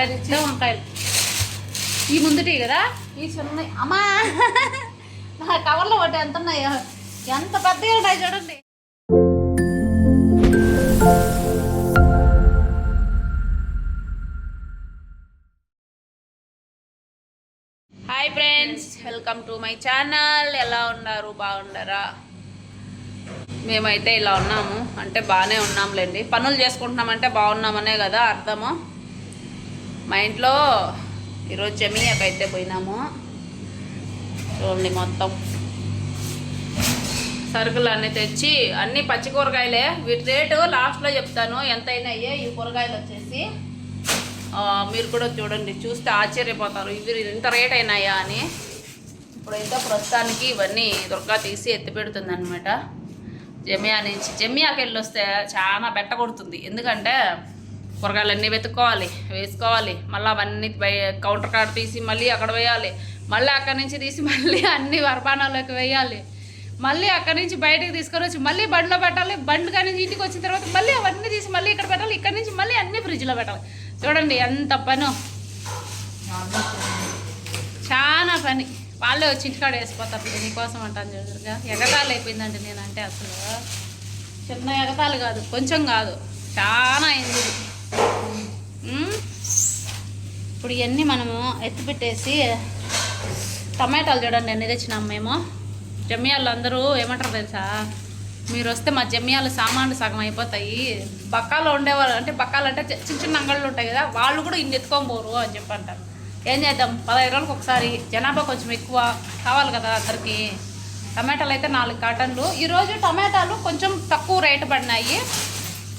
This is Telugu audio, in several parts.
పెద్ద వంకాయలు. ఈ ముందుటి కదా? ఈ చిన్న అమ్మా! నా కవర్లో ఒకటి ఎంత ఉన్నాయో. ఎంత పెద్దగా ఉన్నాయి చూడండి. Hi friends welcome to my channel. ఎలా ఉన్నారు? బాగున్నారా? మేమైతే ఇలా ఉన్నాము. అంటే బాగానే ఉన్నాంలేండి. పనులు చేసుకుంటున్నామంటే బాగున్నామనే కదా అర్థము. మా ఇంట్లో ఈరోజు చెమియాకి అయితే పోయినాము. చూడండి మొత్తం. సరుకులు అన్నీ తెచ్చి అన్నీ పచ్చి కూరగాయలే. వీటి రేటు లాస్ట్లో చెప్తాను. ఎంత అయినాయో ఈ కూరగాయలు వచ్చేసి. మీరు కూడా చూడండి చూస్తే ఆశ్చర్యపోతారు. ఇవి ఇంత రేట్ అయినాయా అని. ఇప్పుడైతే ప్రస్తుతానికి ఇవన్నీ దుర్గా తీసి ఎత్తి పెడుతుంది అనమాట జమియా నుంచి జమియాకి వెళ్ళి వస్తే చాలా బెట్ట కొడుతుంది. ఎందుకంటే కూరగాయలన్నీ వెతుక్కోవాలి వేసుకోవాలి. మళ్ళీ అవన్నీ కౌంటర్ కార్డ్ తీసి మళ్ళీ అక్కడ వేయాలి. మళ్ళీ అక్కడి నుంచి తీసి మళ్ళీ అన్ని వరపానాలోకి వేయాలి. మళ్ళీ అక్కడి నుంచి బయటకు తీసుకొని వచ్చి మళ్ళీ బండ్లో పెట్టాలి. బండ్ కానీ నుంచి ఇంటికి వచ్చిన తర్వాత మళ్ళీ అవన్నీ తీసి మళ్ళీ ఇక్కడ పెట్టాలి. ఇక్కడ నుంచి మళ్ళీ అన్ని ఫ్రిడ్జ్లో పెట్టాలి. చూడండి ఎంత పను. చాలా పని. వాళ్ళే వచ్చి ఇంటికాడ వేసిపోతారు. దీనికోసం అంటాను చూడరుగా ఎగతాలు అయిపోయిందండి నేనంటే అసలు. చిన్న ఎగతాలు కాదు కొంచెం కాదు. చాలా అయింది ఇప్పుడు ఇవన్నీ మనము ఎత్తిపెట్టేసి టమాటాలు చూడండి ఎన్ని తెచ్చినాం మేము. జమ్యాలు అందరూ ఏమంటారు తెలుసా? మీరు వస్తే మా జమ్యాలు సామాన్లు సగం అయిపోతాయి. బక్కాలో ఉండేవాళ్ళు అంటే బక్కాలు అంటే చిన్న చిన్న అంగళ్ళు ఉంటాయి కదా వాళ్ళు కూడా ఇన్ని ఎత్తుకొని పోరు అని చెప్పి అంటారు. ఏం చేద్దాం? పదహైదు రోజులకు ఒకసారి జనాభా కొంచెం ఎక్కువ కావాలి కదా అందరికి. టమాటాలు అయితే నాలుగు కాటన్లు. ఈరోజు టమాటాలు కొంచెం తక్కువ రేటు పడినాయి.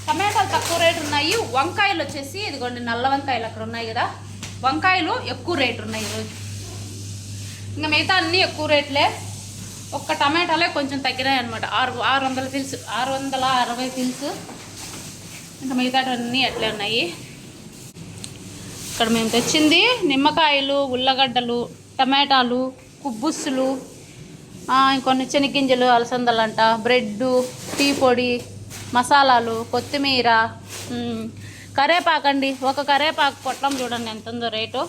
టమాటాలు తక్కువ రేటు ఉన్నాయి. వంకాయలు వచ్చేసి ఇదిగోండి నల్ల వంకాయలు అక్కడ ఉన్నాయి కదా. వంకాయలు ఎక్కువ రేటు ఉన్నాయి ఈరోజు. ఇంకా మిగతా అన్నీ ఎక్కువ రేట్లే ఒక్క టమాటాలే కొంచెం తగ్గినాయి అనమాట ఆరు ఆరు వందల ఫిల్స్ ఆరు వందల అరవై ఫిల్స్ ఇంకా మిగతాటన్నీ అట్లే ఉన్నాయి. ఇక్కడ మేము తెచ్చింది నిమ్మకాయలు ఉల్లగడ్డలు టమాటాలు కుబ్బుస్సులు ఇంకొన్ని చెనిగ్గింజలు అలసందలంట బ్రెడ్ టీ పొడి మసాలాలు కొత్తిమీర ఉమ్, కరేపాకండి ఒక కరేపాకు పొట్లం చూడండి ఎంత ఉందో రేటు.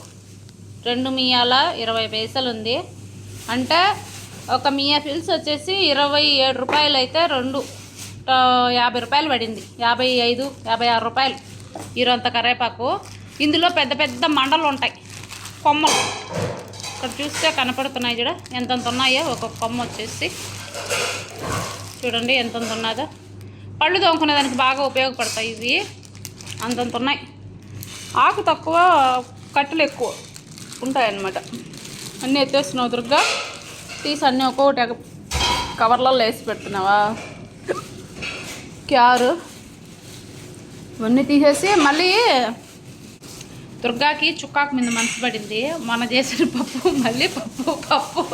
రెండు మియాల ఇరవై పైసలు ఉంది. అంటే ఒక మియా ఫిల్స్ వచ్చేసి ఇరవై ఏడు రూపాయలు అయితే రెండు యాభై రూపాయలు పడింది. యాభై ఐదు యాభై ఆరు రూపాయలు ఈరోంత కరేపాకు. ఇందులో పెద్ద పెద్ద మండలు ఉంటాయి. కొమ్మలు. ఇక్కడ చూస్తే కనపడుతున్నాయి చూడ. ఎంతంత ఉన్నాయో ఒక కొమ్మ వచ్చేసి. చూడండి ఎంతంత ఉన్నదో. పళ్ళు తోముకునే దానికి బాగా ఉపయోగపడతాయి ఇవి. అంతంత ఉన్నాయి. ఆకు తక్కువ కట్టెలు ఎక్కువ ఉంటాయన్నమాట. అన్నీ ఎత్తేస్తున్నావు దుర్గా. తీసి అన్నీ ఒక్కొక్కటి కవర్లలో వేసి పెడుతున్నావా? క్యారు. ఇవన్నీ తీసేసి మళ్ళీ దుర్గాకి చుక్కాకు మీద మనసు పడింది. మన చేసిన పప్పు మళ్ళీ పప్పు పప్పు.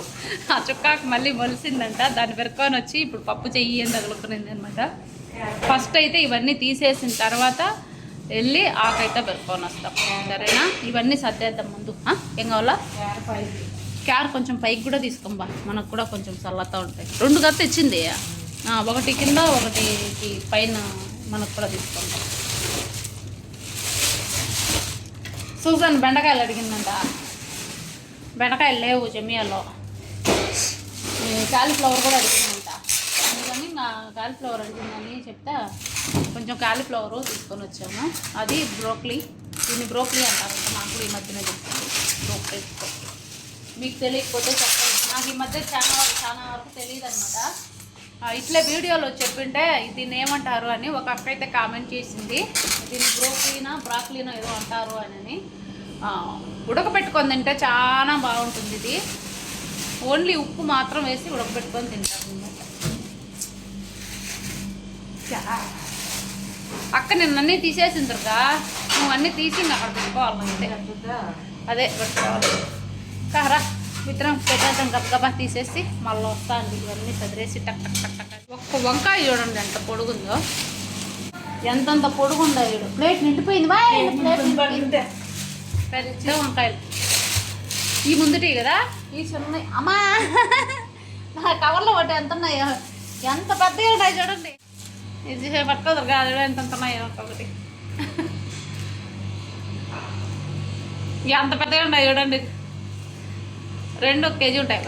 ఆ చుక్కాకు మళ్ళీ మొలిసిందంట. దాన్ని పెరుక్కొని వచ్చి ఇప్పుడు పప్పు చెయ్యి అని తగులుకునింది అనమాట ఫస్ట్ అయితే ఇవన్నీ తీసేసిన తర్వాత వెళ్ళి ఆకైతే పెరుక్కొని వస్తాం. సరేనా? ఇవన్నీ సర్దేద్దాం ముందు? ఏం కావాలా? క్యార్ కొంచెం పైకి కూడా తీసుకోంబా మనకు కూడా కొంచెం చల్లతా ఉంటాయి. రెండు గత తెచ్చింది ఆ, ఒకటి కింద ఒకటి పైన మనకు కూడా తీసుకుంటాం సూజన్ బెండకాయలు అడిగిందంట. బెండకాయలు లేవు జమియాలో. కాలీఫ్లవర్ కూడా ఇంకా కాలీఫ్లవర్ అంటుందని చెప్తే కొంచెం కాలీఫ్లవర్ తీసుకొని వచ్చాము. అది బ్రోక్లీ దీన్ని బ్రోక్లీ అంటారంట మాకు ఈ మధ్యనే చెప్తాను బ్రోక్లీ మీకు తెలియకపోతే చెప్పండి. నాకు ఈ మధ్య చాలా వరకు చాలా వరకు తెలియదు అనమాట ఇట్లే వీడియోలో చెప్పింటే దీన్ని ఏమంటారు అని ఒక అక్క అయితే కామెంట్ చేసింది. దీన్ని బ్రోక్లీనా బ్రాక్లీనా ఏదో అంటారు అని. ఉడకబెట్టుకొని తింటే చాలా బాగుంటుంది ఇది. ఓన్లీ ఉప్పు మాత్రం వేసి ఉడకబెట్టుకొని తింటారు. అక్క నిన్న అన్నీ తీసేసిందిగా నువ్వు అన్నీ తీసి అక్కడ పెట్టుకోవాలి అంతే. అదే పెట్టుకోవాలి. కారా విత్తనం పెట్టేద్దాం గబగబా తీసేసి మళ్ళీ వస్తా అండి ఇవన్నీ చదివేసి టక్ టక్ టక్ టక్ ఒక్క వంకాయ చూడండి ఎంత పొడుగుందో. ఎంతంత పొడుగుందో ఈడు ప్లేట్ నిండిపోయింది. పెద్ద వంకాయలు. ఈ ముందుటి కదా? ఈ చిన్న అమ్మా. నా కవర్లో ఒకటి ఎంత ఉన్నాయో ఎంత పెద్దగా ఉన్నాయి చూడండి. ఇది పట్టుకోదు కాదు ఎంత ఉన్నాయో ఇక అంత పెద్దగా ఉన్నాయి చూడండి. రెండు ఒక కేజీ ఉంటాయి.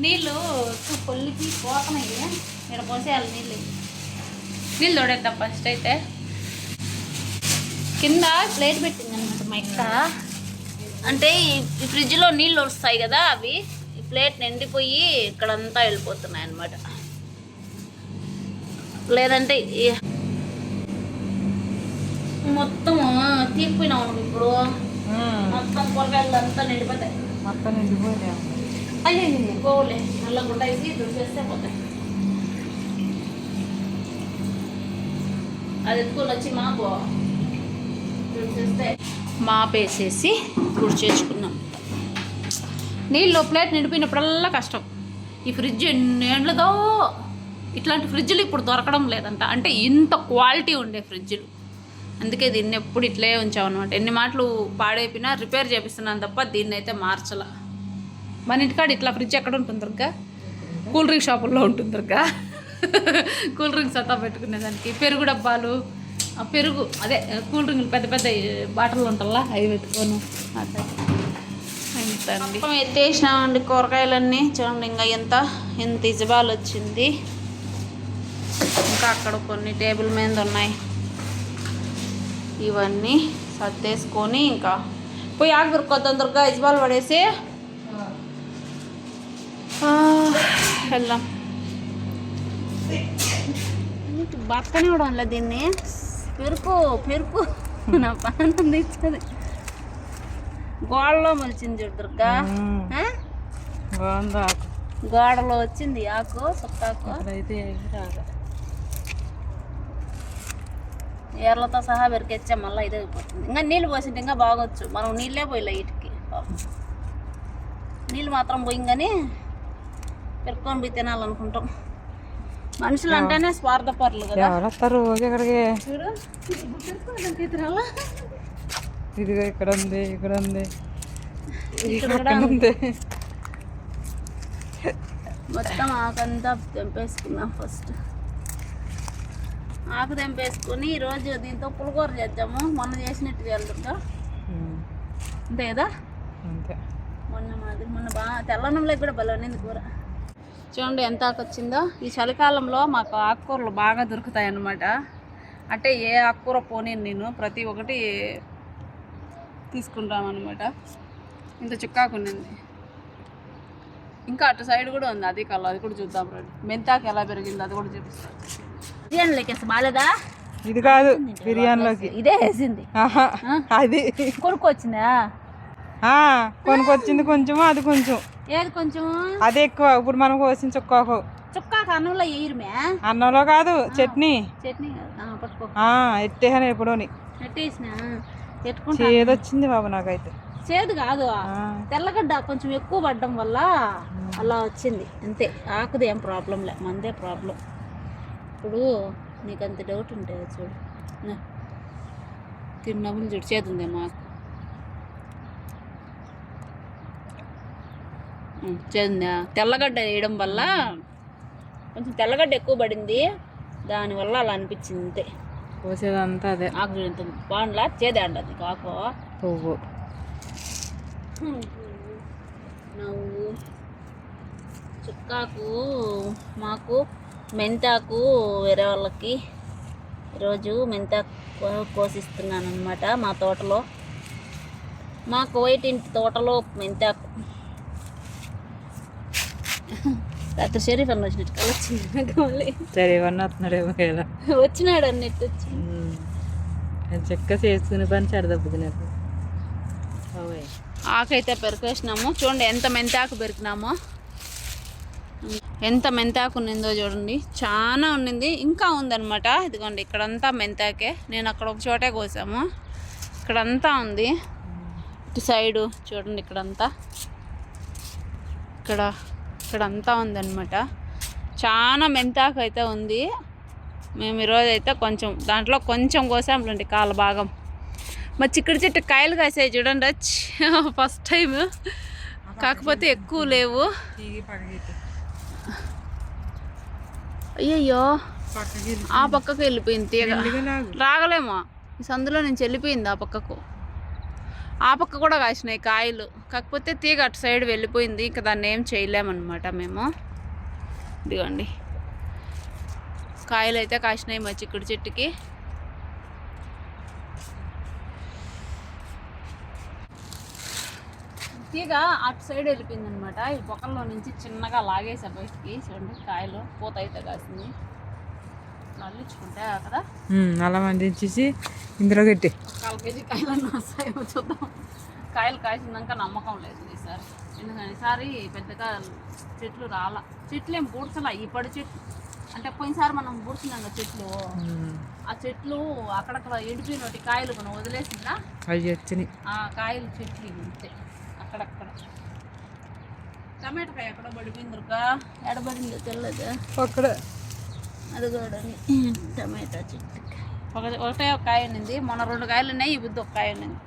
నీళ్ళు పొల్లికి పోతున్నాయి. ఇక్కడ పోసేయాలి నీళ్ళు. నీళ్ళు తోడేద్దాం ఫస్ట్ అయితే. కింద ప్లేట్ పెట్టింది అనమాట మా ఇక్క అంటే ఈ- ఫ్రిడ్జ్లో నీళ్ళు వస్తాయి కదా అవి. ప్లేట్ నిండిపోయి ఇక్కడంతా వెళ్ళిపోతున్నాయి అనమాట లేదంటే మొత్తం తీరిపోయినాం ఇప్పుడు? మొత్తం కూరగాయలు అంతా నిండిపోతాయి. మొత్తం నిండిపోయా అయ్యో పోలే. నల్ల గుడ్డ వేసి దుడిచేస్తే పోతాయి. అది ఎత్తుకొని వచ్చి దుడిచేస్తే మాపేసేసి తుడిచేసుకున్నాం నీళ్ళు ప్లేట్ నిండిపోయినప్పుడల్లా కష్టం. ఈ ఫ్రిడ్జ్ ఎన్నేళ్ళదో ఇట్లాంటి ఫ్రిడ్జ్లు ఇప్పుడు దొరకడం లేదంట. అంటే ఇంత క్వాలిటీ ఉండే ఫ్రిడ్జ్లు. అందుకే దీన్ని ఎప్పుడు ఇట్లే ఉంచామన్నమాట. ఎన్ని మాటలు పాడైపోయినా రిపేర్ చేపిస్తున్నాను తప్ప దీన్ని అయితే మార్చలా. మన ఇంటికాడ ఇట్లా ఫ్రిడ్జ్ ఎక్కడ ఉంటుంది దుర్గా? కూల్ డ్రింక్ షాపుల్లో ఉంటుంది దుర్గా. కూల్ డ్రింక్స్ అంతా పెట్టుకునే దానికి. పెరుగు డబ్బాలు. పెరుగు అదే కూల్ డ్రింక్లు పెద్ద పెద్ద బాటిల్ ఉంటుందా అవి పెట్టుకోను. అట్లా మొత్తం ఎత్తేసినామండి కూరగాయలన్నీ. చూడండి ఇంకా ఎంత ఎంత ఇజబాలు వచ్చింది ఇంకా అక్కడ కొన్ని టేబుల్ మీద ఉన్నాయి. ఇవన్నీ సర్దేసుకొని ఇంకా పోయి ఆగురు దొరుకుతాం దుర్గా పడేసి. వెళ్దాం. బతకనే కూడా దీన్ని. పెరుకు పెరుకు. నా పని ఇచ్చది గోడలో మలిచింది చూడు దుర్గా. గోడలో వచ్చింది ఆకు సుక్కాకు ఏర్లతో సహా పెరికెచ్చా మళ్ళీ ఇదే అయిపోతుంది. ఇంకా నీళ్ళు పోసింటే ఇంకా బాగొచ్చు. మనం నీళ్ళే పోయిలే ఇటుకి. నీళ్ళు మాత్రం పోయిందని పెరుక్కొని పోయి తినాలనుకుంటాం. మనుషులు అంటేనే స్వార్థపరులు కదా. చూడు. ఇదిగో ఇక్కడ ఉంది ఇక్కడ ఉంది. ఉంది. మొత్తం ఆకంతా తెంపేసుకున్నాం ఫస్ట్. ఆకు తెంపేసుకొని ఈరోజు దీంతో పులిహోర చేద్దాము. మొన్న చేసినట్టు ఉమ్, అంతే కదా అంతే. మొన్న మాది మొన్న బాగా తెల్లనంలో కూడా బలవనింది కూర. చూడండి ఎంత ఆకు వచ్చిందో. ఈ చలికాలంలో మాకు ఆకుకూరలు బాగా దొరుకుతాయి అన్నమాట అంటే ఏ ఆకుకూర పోనీ నేను. ప్రతి ఒక్కటి తీసుకుంటాం అనమాట ఇంత చుక్కాకు ఉన్నింది ఇంకా అటు సైడ్ కూడా ఉంది అది కల అది కూడా చూద్దాం రండి. మెంతాకు ఎలా పెరిగింది అది కూడా చూపిస్తాను. బిర్యానీలోకి బాలేదా? ఇది కాదు బిర్యానీలోకి. ఇదే వేసింది. అది. కొనుక్కొచ్చిందా? ఆ, కొనుక్కొచ్చింది కొంచెము అది కొంచెం. ఏది కొంచెం అది ఎక్కువ ఇప్పుడు మనం కోసిన చుక్కాకు. చుక్కాకు అన్నంలో వేయరుమే అన్నంలో కాదు చట్నీ. చట్నీ కాదు. ఆ, పట్టుకో. ఆ, ఎట్టేసాను ఎప్పుడోని. పెట్టేసిన పెట్టుకుంటా చేదొచ్చింది బాబు నాకైతే. చేదు కాదు. తెల్లగడ్డ కొంచెం ఎక్కువ పడ్డం వల్ల అలా వచ్చింది. అంతే. ఆకుది ఏం ప్రాబ్లం లే. మందే ప్రాబ్లం ఇప్పుడు నీకు అంత డౌట్ ఉంటే చూడు. తిన్నప్పుడు చూడు. చేతుంది మాకు. చేదుందా తెల్లగడ్డ వేయడం వల్ల కొంచెం తెల్లగడ్డ ఎక్కువ పడింది. దానివల్ల అలా అనిపించింది అంతే. కోసేదంతా అదే. ఆకు చూడు ఎంత బాగుండలా చేదే అండి ఆకు పువ్వు. నవ్వు. చుక్కాకు మాకు మెంతాకు వేరే వాళ్ళకి. ఈరోజు మెంతాకు కోసిస్తున్నాను అనమాట మా తోటలో. మా కోయిట్ ఇంటి తోటలో మెంతాకు. రాత్రి షరీఫ్ అన్న వచ్చినట్టు కల వచ్చింది. సరే ఇవన్నీ వస్తున్నాడేమో కదా. వచ్చినాడు అన్నట్టు వచ్చి చెక్క చేసుకునే పని సరిదబ్బుది నాకు. ఆకైతే పెరికేసినాము. చూడండి ఎంత మెంతాకు పెరికినామో. ఎంత మెంతాకు ఉన్నిందో చూడండి. చాలా ఉన్నింది. ఇంకా ఉందన్నమాట. ఇదిగోండి ఇక్కడంతా మెంతాకే. నేను అక్కడ ఒక చోటే కోసాము. ఇక్కడంతా ఉంది. ఇటు సైడు చూడండి ఇక్కడంతా. ఇక్కడ ఇక్కడంతా ఉందన్నమాట. చాలా మెంతాకు అయితే ఉంది. మేము ఈరోజు అయితే కొంచెం దాంట్లో కొంచెం కోసాంలేండి కాల భాగం మా చిక్కుడు చెట్టు కాయలు కాసాయి చూడండి. ఫస్ట్ టైం కాకపోతే ఎక్కువ లేవు. అయ్యయ్యో. ఆ పక్కకు వెళ్ళిపోయింది తీగ. రాగలేమో? ఈ సందులో నుంచి వెళ్ళిపోయింది ఆ పక్కకు. ఆ పక్క కూడా కాసినాయి కాయలు. కాకపోతే తీగ అటు సైడ్ వెళ్ళిపోయింది. ఇంకా దాన్ని ఏం చేయలేమన్నమాట మేము. ఇదిగోండి. కాయలు అయితే కాసినాయి మా చిక్కుడు చెట్టుకి. తీగ అటు సైడ్ వెళ్ళిపోయింది అనమాట ఈ పొక్కల్లో నుంచి చిన్నగా లాగేసా బయటికి. చూడండి కాయలు పూత అయితే కాసింది. నల్లించుకుంటే అక్కడ. అలా మండించేసి ఇందులో కాల్ కేజీ కాయలు వస్తాయో చూద్దాం. కాయలు కాసినాక నమ్మకం లేదు ఈసారి ఎందుకని? ఈసారి పెద్దగా చెట్లు రాల. చెట్లు ఏం పూడ్చలా ఈ పడి చెట్లు అంటే పోయినసారి మనం పూడ్చినాం కదా చెట్లు. ఆ చెట్లు అక్కడక్కడ ఎండిపోయినటి కాయలు మనం వదిలేసిందా? అవి వచ్చినాయి. ఆ కాయలు చెట్లు అంతే. అక్కడక్కడ. టమాటకాయ ఎక్కడ పడిపోయింది దుర్గా? ఎడబడిందో తెలియదు అక్కడ. అది కూడా టమాటా చెట్టు. ఒక ఒకటే ఒక కాయ ఉన్నింది మొన్న రెండు కాయలు ఉన్నాయి ఈ బుద్ధి ఒక కాయ ఉన్నింది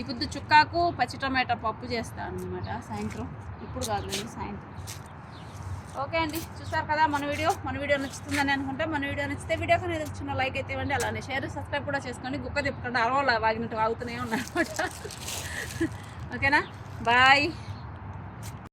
ఈ బుద్ధి చుక్కాకు పచ్చి టమాటా పప్పు చేస్తాను అనమాట సాయంత్రం. ఇప్పుడు కాదులేండి సాయంత్రం. ఓకే అండి చూసారు కదా మన వీడియో? మన వీడియో నచ్చుతుందని అనుకుంటే మన వీడియో నచ్చితే వీడియోకి అనేది చిన్న లైక్ అయితే ఇవ్వండి. అలానే షేర్ సబ్స్క్రైబ్ కూడా చేసుకోండి. గుక్క తిప్పకుండా అరవలా వాగినట్టు వాగుతూనే ఉన్నారు ఓకేనా? బాయ్.